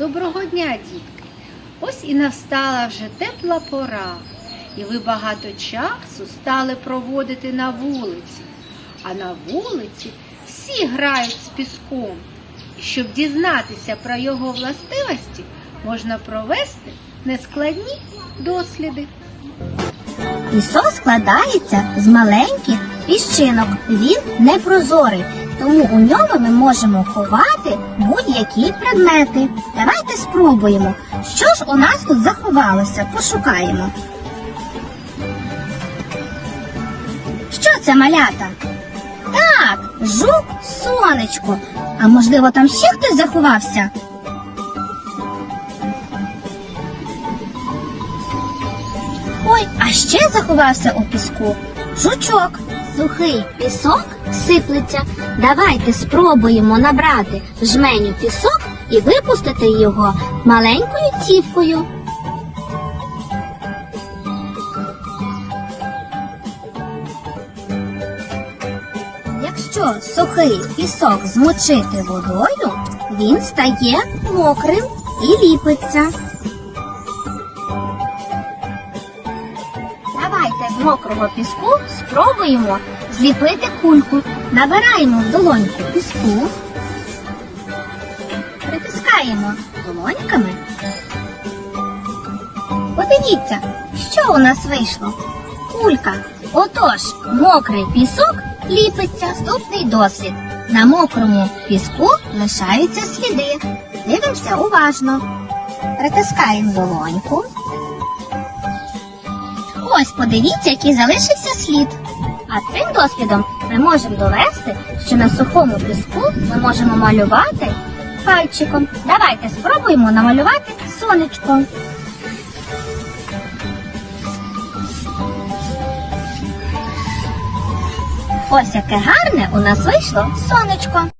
Доброго дня, дітки! Ось і настала вже тепла пора, і ви багато часу стали проводити на вулиці. А на вулиці всі грають з піском. І щоб дізнатися про його властивості, можна провести нескладні досліди. Пісок складається з маленьких піщинок. Він непрозорий, тому у ньому ми можемо ховати будь-які предмети. Давайте спробуємо. Що ж у нас тут заховалося? Пошукаємо. Що це малята? Так, жук сонечко. А можливо, там ще хтось заховався? Ой, а ще заховався у піску жучок. Сухий пісок сиплеться. Давайте спробуємо набрати в жменю пісок і випустити його маленькою цівкою. Якщо сухий пісок змочити водою, він стає мокрим і ліпиться. З мокрого піску спробуємо зліпити кульку. Набираємо в долоньку піску, притискаємо долоньками. Подивіться, що у нас вийшло. Кулька. Отож, мокрий пісок ліпиться. Наступний дослід. На мокрому піску лишаються сліди. Дивимося уважно. Притискаємо долоньку. Ось подивіться, який залишився слід. А цим дослідом ми можемо довести, що на сухому піску ми можемо малювати пальчиком. Давайте спробуємо намалювати сонечко. Ось яке гарне у нас вийшло сонечко.